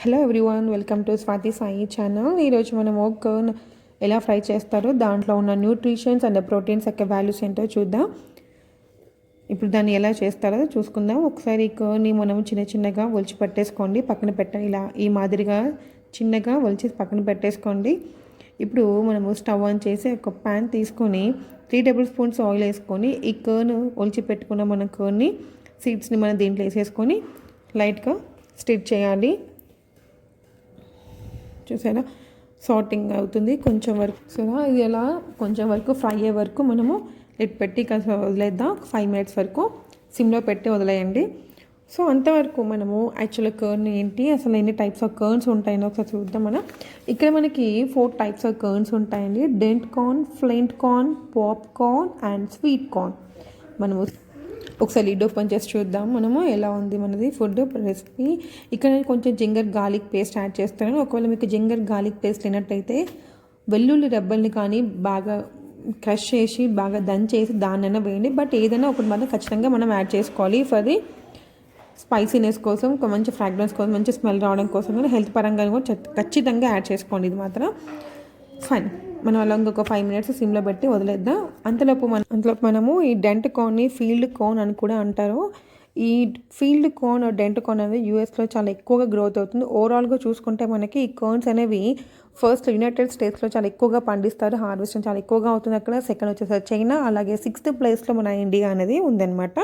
Hello everyone welcome to Swathi Sai channel ఈరోజు మనం corn ఎలా ఫ్రై చేస్తారో దాంట్లో ఉన్న న్యూట్రిషన్స్ అండ్ ప్రోటీన్స్ యొక్క వాల్యూస్ ఏంటో చూద్దాం. ఇప్పుడు దాన్ని ఎలా చేస్తారో చూసుకుందాం. ఒకసారి ఈ కర్ని మనం చిన్న చిన్నగా ఒలిచి పట్టేసుకోండి. పక్కన పెట్ట ఇలా ఈ మాదిరిగా చిన్నగా ఒలిచి పక్కన పెట్టేసుకోండి. ఇప్పుడు మనము స్టవ్ ఆన్ చేసి ఒక ప్యాన్ తీసుకొని త్రీ టేబుల్ స్పూన్స్ ఆయిల్ వేసుకొని ఈ కర్న్ ఒలిచి పెట్టుకున్న మన కర్ని సీడ్స్ని మనం దీంట్లో వేసేసుకొని లైట్గా స్టిచ్ చేయాలి. చూసారా? సార్టింగ్ అవుతుంది కొంచెం వరకు. చూసారా? ఇది ఎలా? కొంచెం వరకు ఫ్రై అయ్యే వరకు మనము లిట్ పెట్టి కాస్త వదిలేద్దాం. ఫైవ్ మినిట్స్ వరకు సిమ్లో పెట్టి వదిలేయండి. సో అంతవరకు మనము యాక్చువల్గా కర్న్ ఏంటి? అసలు ఎన్ని టైప్స్ ఆఫ్ కర్న్స్ ఉంటాయని ఒకసారి చూద్దాం మనం. ఇక్కడ మనకి ఫోర్ టైప్స్ ఆఫ్ కర్న్స్ ఉంటాయండి. Dent corn flint corn pop corn and sweet corn మనము ఒకసారి లిడ్ ఓపెన్ చేసి చూద్దాం. మనము ఎలా ఉంది మనది ఫుడ్ రెసిపీ. ఇక్కడ నేను కొంచెం జింగర్ గార్లిక్ పేస్ట్ యాడ్ చేస్తాను. ఒకవేళ మీకు జింగర్ గార్లిక్ పేస్ట్ లేనట్టయితే వెల్లుల్లి రెబ్బల్ని కానీ బాగా క్రష్ చేసి బాగా దంచేసి దాన్నైనా వేయండి. బట్ ఏదైనా ఒకటి మాత్రం ఖచ్చితంగా మనం యాడ్ చేసుకోవాలి. ఫర్ ది స్పైసీనెస్ కోసం ఒక మంచి ఫ్రాగ్రెన్స్ కోసం మంచి స్మెల్ రావడం కోసం కానీ హెల్త్ పరంగా కూడా ఖచ్చితంగా యాడ్ చేసుకోండి. ఇది మాత్రం ఫైన్ మనం అలా ఇంకొక ఫైవ్ మినిట్స్ సిమ్లో పెట్టి వదిలేద్దాం. అంతలోపు మనం అంతలోపు మనము ఈ డెంట్ కోన్ని ఫీల్డ్ కోన్ అని కూడా అంటారు. ఈ ఫీల్డ్ కోన్ డెంట్ కోన్ అనేది యూఎస్లో చాలా ఎక్కువగా గ్రోత్ అవుతుంది. ఓవరాల్గా చూసుకుంటే మనకి ఈ కోన్స్ అనేవి ఫస్ట్ యునైటెడ్ స్టేట్స్లో చాలా ఎక్కువగా పండిస్తారు. హార్వెస్టింగ్ చాలా ఎక్కువగా అవుతుంది అక్కడ. సెకండ్ వచ్చేసరి చైనా అలాగే సిక్స్త్ ప్లేస్లో మన ఇండియా అనేది ఉందన్నమాట.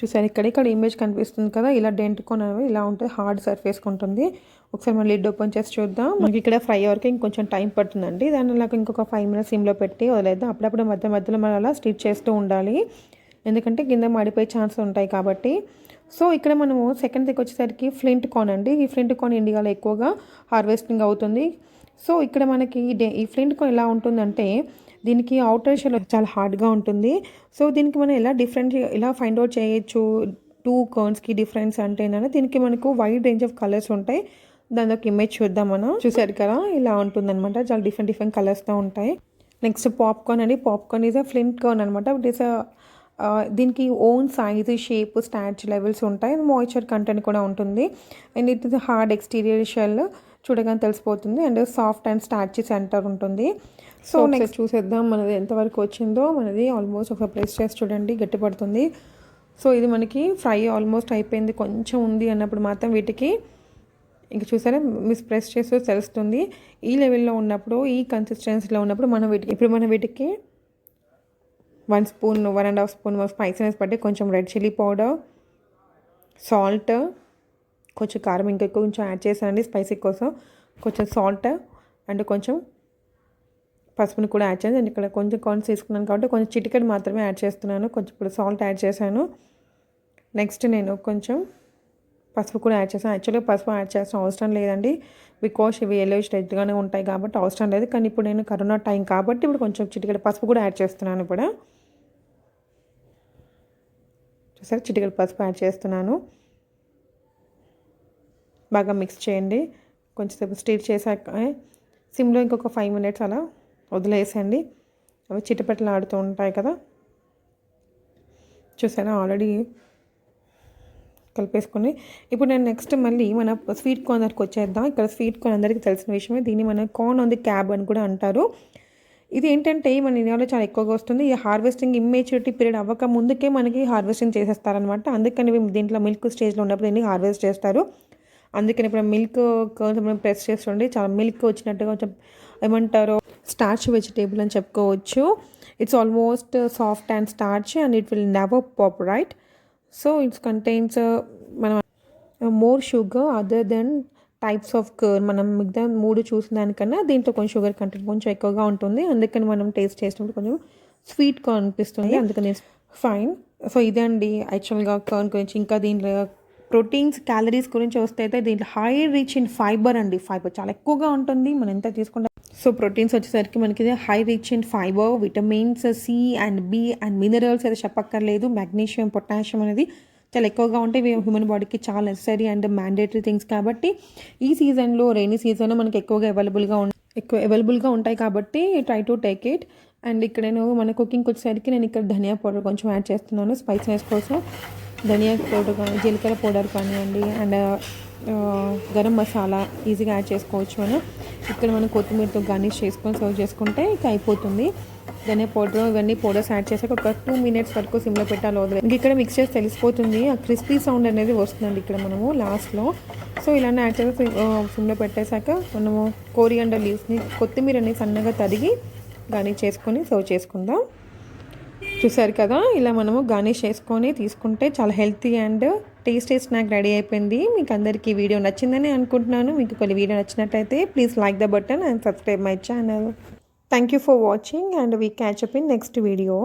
చూసారు? ఇక్కడ ఇక్కడ ఇమేజ్ కనిపిస్తుంది కదా. ఇలా డెంట్ కోన్ అనేవి ఇలా ఉంటుంది హార్డ్ సర్ఫేస్ ఉంటుంది. ఒకసారి మనం లిడ్ ఓపెన్ చేసి చూద్దాం. మనకి ఇక్కడ ఫ్రై వరకు ఇంకొంచెం టైం పడుతుందండి. దాన్ని నాకు ఇంకొక ఫైవ్ మినిట్స్ సిమ్లో పెట్టి వదిలేద్దాం. అప్పుడప్పుడు మధ్య మధ్యలో మనం అలా స్టిచ్ చేస్తూ ఉండాలి. ఎందుకంటే కింద మాడిపోయే ఛాన్స్ ఉంటాయి కాబట్టి. సో ఇక్కడ మనము సెకండ్ దగ్గర వచ్చేసరికి ఫ్లింట్ కార్న్ అండి. ఈ ఫ్లింట్ కాన్ ఇండియాలో ఎక్కువగా హార్వెస్టింగ్ అవుతుంది. సో ఇక్కడ మనకి ఈ ఫ్లింట్ కాన్ ఎలా ఉంటుందంటే దీనికి అవుటర్ షెల్ చాలా హార్డ్గా ఉంటుంది. సో దీనికి మనం ఎలా డిఫరెంట్ ఎలా ఫైండ్ అవుట్ చేయొచ్చు? టూ కర్న్స్కి డిఫరెన్స్ అంటే ఏంటంటే దీనికి మనకు వైడ్ రేంజ్ ఆఫ్ కలర్స్ ఉంటాయి. దాని ఒక ఇమేజ్ చూద్దాం మనం. చూసారు కదా? ఇలా ఉంటుందన్నమాట. చాలా డిఫరెంట్ డిఫరెంట్ కలర్స్తో ఉంటాయి. నెక్స్ట్ పాప్కార్న్ అండి. Popcorn is a flint corn అనమాట ఇట్ ఈస్ దీనికి own size shape starch levels ఉంటాయి. మాయిశ్చర్ కంటెంట్ కూడా ఉంటుంది. And it is hard exterior shell చూడగానే తెలిసిపోతుంది. And soft and starchy centre ఉంటుంది. సో నెక్స్ట్ చూసేద్దాం. మనది ఎంతవరకు వచ్చిందో. మనది ఆల్మోస్ట్ ఒక ప్రెస్ చేసి చూడండి. గట్టిపడుతుంది సో ఇది మనకి ఫ్రై ఆల్మోస్ట్ అయిపోయింది. కొంచెం ఉంది అన్నప్పుడు మాత్రం వీటికి ఇంక చూసారా మిస్ ప్రెస్ చేస్తే తెలుస్తుంది. ఈ లెవెల్లో ఉన్నప్పుడు ఈ కన్సిస్టెన్సీలో ఉన్నప్పుడు మనం వీటికి ఇప్పుడు మనం వీటికి one spoon one and half spoon spiciness బట్టి కొంచెం రెడ్ చిల్లీ పౌడర్ సాల్ట్ కొంచెం కారం ఇంకా కొంచెం యాడ్ చేశానండి స్పైసీ కోసం. కొంచెం సాల్ట్ అండ్ కొంచెం పసుపుని కూడా యాడ్ చేశాను. ఇక్కడ కొంచెం కార్న్స్ తీసుకున్నాను కాబట్టి కొంచెం చిటికెట్ మాత్రమే యాడ్ చేస్తున్నాను. కొంచెం ఇప్పుడు సాల్ట్ యాడ్ చేశాను. నెక్స్ట్ నేను కొంచెం పసుపు కూడా యాడ్ చేసాను యాక్చువల్గా పసుపు యాడ్ చేస్తాను అవసరం లేదండి. బికాస్ ఇవి ఎల్లో రెడ్గానే ఉంటాయి కాబట్టి అవసరం లేదు. కానీ ఇప్పుడు నేను కరోనా టైం కాబట్టి ఇప్పుడు కొంచెం చిటికెడ పసుపు కూడా యాడ్ చేస్తున్నాను ఇప్పుడు. చూసారు? చిటికెడ పసుపు యాడ్ చేస్తున్నాను. బాగా మిక్స్ చేయండి. కొంచెంసేపు స్టీర్ చేశాక సిమ్లో ఇంకొక ఫైవ్ మినిట్స్ అలా వదిలేసేయండి. అవి చిటపట్లు ఆడుతూ ఉంటాయి కదా. చూసారా? ఆల్రెడీ కలిపేసుకొని ఇప్పుడు నేను నెక్స్ట్ మళ్ళీ మన స్వీట్ కార్న్ దగ్గరికి వచ్చేద్దాం. ఇక్కడ స్వీట్ కార్న్ అందరికీ తెలిసిన విషయమే. దీన్ని మన కార్న్ ఆన్ ది క్యాబ్ అని కూడా అంటారు. ఇది ఏంటంటే మన ఇండియాలో చాలా ఎక్కువగా వస్తుంది. ఈ హార్వెస్టింగ్ ఇమ్మెచ్యూరిటీ పీరియడ్ అవ్వక ముందుకే మనకి హార్వెస్టింగ్ చేసేస్తారనమాట అందుకని దీంట్లో మిల్క్ స్టేజ్లో ఉన్నప్పుడు దీన్ని హార్వెస్ట్ చేస్తారు. అందుకని ఇప్పుడు మిల్క్ కొంచెం ప్రెస్ చేస్తుండే చాలా మిల్క్ వచ్చినట్టుగా కొంచెం ఏమంటారో స్టార్చ్ వెజిటేబుల్ అని చెప్పుకోవచ్చు. It's almost soft and starch and it will never pop right so it's contains మనం more sugar other than types of కర్ మనం మిగతా మూడు చూసిన దానికన్నా దీంట్లో కొంచెం షుగర్ కంటెంట్ కొంచెం ఎక్కువగా ఉంటుంది. అందుకని మనం టేస్ట్ చేసినప్పుడు కొంచెం స్వీట్గా అనిపిస్తుంది. అందుకని ఫైన్ సో ఇదే అండి యాక్చువల్గా కర్న్ గురించి. ఇంకా దీంట్లో ప్రోటీన్స్ క్యాలరీస్ గురించి వస్తే అయితే దీంట్లో హై రిచ్ ఇన్ ఫైబర్ అండి. ఫైబర్ చాలా ఎక్కువగా ఉంటుంది. మనం ఎంత తీసుకుంటాం సో ప్రోటీన్స్ వచ్చేసరికి మనకి high rich in fibre vitamins C and B and minerals అయితే చెప్పక్కర్లేదు. మెగ్నీషియం పొటాషియం అనేది చాలా ఎక్కువగా ఉంటాయి. హ్యూమన్ బాడీకి చాలా నెసరీ అండ్ మ్యాండేటరీ థింగ్స్ కాబట్టి ఈ సీజన్లో రైనీ సీజన్లో మనకి ఎక్కువగా అవైలబుల్గా ఉం ఎక్కువ అవైలబుల్గా ఉంటాయి కాబట్టి try to take it and ఇక్కడ నేను మన కుకింగ్ వచ్చేసరికి నేను ఇక్కడ ధనియా పౌడర్ కొంచెం యాడ్ చేస్తున్నాను. స్పైసీనెస్ కోసం ధనియా పౌడర్ కానీ జీలకర్ర పౌడర్ కానివ్వండి. అండ్ గరం మసాలా ఈజీగా యాడ్ చేసుకోవచ్చు మనం. ఇక్కడ మనం కొత్తిమీరతో గార్నిష్ చేసుకొని సర్వ్ చేసుకుంటే ఇక అయిపోతుంది. ధనియా పౌడర్ ఇవన్నీ పౌడర్స్ యాడ్ చేసాక ఒక టూ మినిట్స్ వరకు సిమ్లో పెట్టాలి వదిలే. ఇంక ఇక్కడ మిక్స్ చేసి తెలిసిపోతుంది. ఆ క్రిస్పీ సౌండ్ అనేది వస్తుందండి ఇక్కడ మనము లాస్ట్లో. సో ఇలానే యాడ్ చేసి సిమ్లో పెట్టేశాక మనము కోరియండర్ లీవ్స్ని కొత్తిమీరని సన్నగా తరిగి గార్నిష్ చేసుకొని సర్వ్ చేసుకుందాం. చూసారు కదా ఇలా మనము గార్నిష్ చేసుకొని తీసుకుంటే చాలా healthy and tasty snack ready అయిపోయింది. మీకు అందరికీ వీడియో నచ్చిందని అనుకుంటున్నాను. మీకు కొన్ని వీడియో నచ్చినట్టయితే please like the button and subscribe my channel. Thank you for watching and we catch up in next video